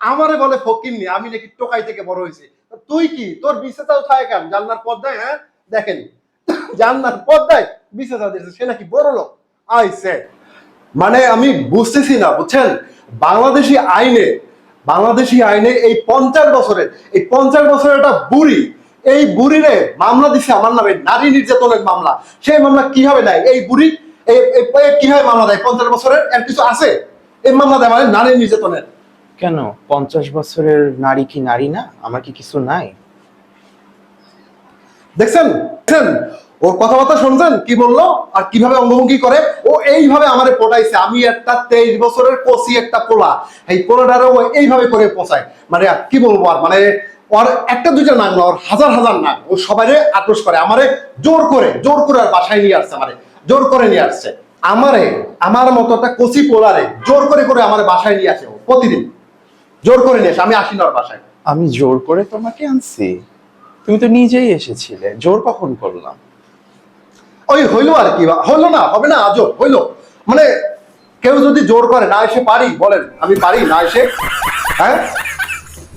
আমারে বলে ফকিরনি আমি নাকি টোকাই থেকে বড় হয়েছি। তুই কি? তোর বিশেষাও থাকে কেন? জানলার পর্দায় হ্যাঁ? দেখেন জানলার পর্দায় বিশেষা দিয়েছে, সে নাকি বড় লোক। আইসে। মানে আমি বুঝতেছি না, বুঝছেন? বাংলাদেশি আইনে বাংলাদেশি আইনে এই পঞ্চাশ বছরের, এই পঞ্চাশ বছরের একটা বুড়ি, এই বুড়িরে মামলা দিছে আমার নামে, নারী নির্যাতনের মামলা। সেই মামলা দেয় এই বুড়ি এই এই- এই কীভাবে মামলা দেয়? পঞ্চাশ বছরের, এর কিছু আছে? এই মামলা দেয় মানে নারী নির্যাতনের। কেন? পঞ্চাশ বছরের নারী কি নারী না? আমার কি কিছু নাই? দেখছেন? দেখছেন? ওর কথাবার্তা শুনছেন? কি বলল? আর কীভাবে অঙ্গভঙ্গি করে? ও এইভাবে আমারে পটাইছে। আমি একটা তেইশ বছরের কষি একটা পোলা। এই পোলাটারে ও এইভাবে করে পোষায় মানে কি বলব আর? মানে ওর একটা দুইটা নাং না, ওর হাজার হাজার নাং ও সবাইরে আক্রোশ করে। আমারে জোর করে জোর করে আর বাসায় নিয়ে আসছে আমারে। জোর করে নিয়ে আসছে। আমারে, আমার মতো একটা কচি পোলারে জোর করে করে আমার বাসায় নিয়ে আসে ও প্রতিদিন। জোর করে নিয়ে আমি আসি না বাসায়। আমি জোর করে তোমাকে আনছি। তুমি তো নিজেই এসেছিলে জোর কখন করলাম? ওই হইল আর কি হইল না হবে না আজও হইল। মানে কেউ যদি জোর করে না এসে পারি বলেন আমি পারি না এসে হ্যাঁ?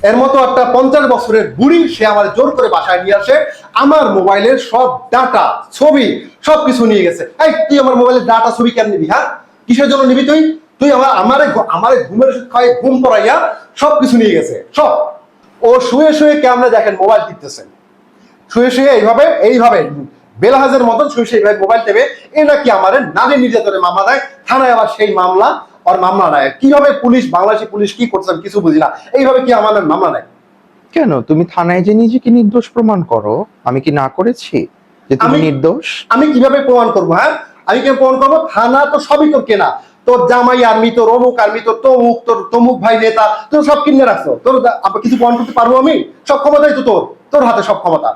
এর মতো একটা পঞ্চাশ বছরের বুড়ি সে আমার জোর করে বাসায় নিয়ে আসে আমার মোবাইলের সব ডাটা ছবি সব কিছু নিয়ে গেছে। এই তুই আমার মোবাইলের ডাটা ছবি কেন নিবি হ্যাঁ? কিসের জন্য নিবি তুই? তুই আমার আমারে আমারে ঘুমের ওষুধ খাই ঘুম পড়াইয়া সব কিছু নিয়ে গেছে সব। ও শুয়ে শুয়ে কেমনে দেখেন মোবাইল টিপতেছেন? শুয়ে শুয়ে এইভাবে এইভাবে বেলহাজের মতন শুয়ে শুয়ে এইভাবে মোবাইল টেপে এ নাকি আমার নারী নির্যাতনের মামলা দেয় থানায় আবার সেই মামলা আর মামলা নেয়। কীভাবে পুলিশ বাংলাদেশি পুলিশ কি করছে আমি কিছু বুঝি না। এইভাবে কি আমার মামলা নেয়? কেন? তুমি থানায় যে নিজেকে নির্দোষ প্রমাণ করো আমি কি না করেছি যে তুমি নির্দোষ? আমি কীভাবে প্রমাণ করব হ্যাঁ? আমি কীভাবে প্রমাণ করব? থানা তো সবই তোর কেনা। তোর জামাই আর্মি তোর অমুক আর্মি তোর তমুক তোর তমুক ভাই নেতা তোর সব কিনে রাখছো। তোর কিছু প্রমাণ করতে পারব আমি? সব ক্ষমতাই তো তোর তোর হাতে সব ক্ষমতা।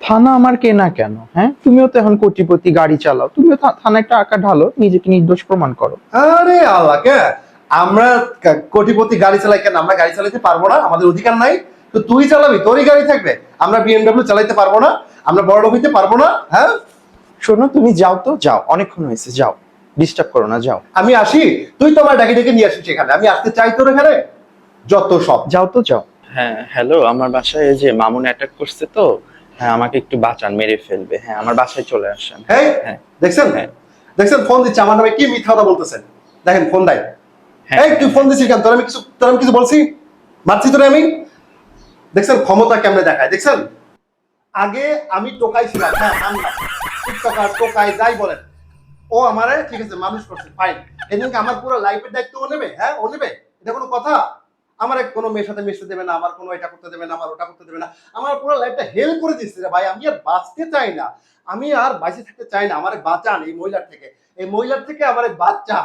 থানা আমার কেনা কেন হ্যাঁ? তুমিও তো এখন কোটিপতি গাড়ি চালাও। তুমিও থা- থানায় টাকা ঢালো নিজেকে নির্দোষ প্রমাণ করো। আরে আল্লাহ কে? আমরা কোটিপতি গাড়ি চালাই কেন? আমরা গাড়ি চালাতে পারব না আমাদের অধিকার নাই। তো তুই চালাবি তোরই গাড়ি থাকবে। আমরা বিএমডব্লিউ চালাইতে পারব না আমরা বড় লোক হইতে পারব না হ্যাঁ? শোনো তুমি যাও তো যাও অনেকক্ষণ হয়েছে যাও। ডিস্টার্ব করো না যাও। আমি আসি? তুই তো আমার ডাকি ডেকে নিয়ে আসিস এখানে। আমি আসতে চাই তোর এখানে? যত সব। যাও তো যাও। হ্যাঁ হ্যালো আমার বাসায় এই যে মামুন অ্যাটাক করছে তো হ্যাঁ আমাকে একটু বাঁচান মেরে ফেলবে। হ্যাঁ আমার বাসায় চলে আসেন। হ্যাঁ হ্যাঁ। দেখছেন? হ্যাঁ। দেখছেন? ফোন দিচ্ছে আমার নামে কি মিথ্যা কথা বলতেছেন? দেখেন ফোন দেয়। হ্যাঁ। এই তুই ফোন দিছিস কেন? তোর আমি কিছু তোর আমি কিছু বলছি? মারছি তোরে আমি? দেখছেন ক্ষমতা কেমনে দেখায়? দেখছেন? আগে আমি টোকাই ছিলাম হ্যাঁ টোকাই যাই বলেন। ও আমারে, ঠিক আছে, মানুষ করছে ফাইন এদিনকে আমার পুরো লাইফের দায়িত্ব ও নেবে হ্যাঁ ও নেবে? এটা কোনো কথা? আমার কোনো মেয়ের সাথে মিশতে দেবে না, আমার কোনো এটা করতে দেবে না, আমার ওটা করতে দেবে না। আমার পুরো লাইফটা হেল করে দিচ্ছে রে ভাই, আমি আর বাঁচতে চাই না। আমি আর বাঁচে থাকতে চাই না, আমার বাঁচান এই মহিলার থেকে। এই মহিলার থেকে আমার বাচ্চা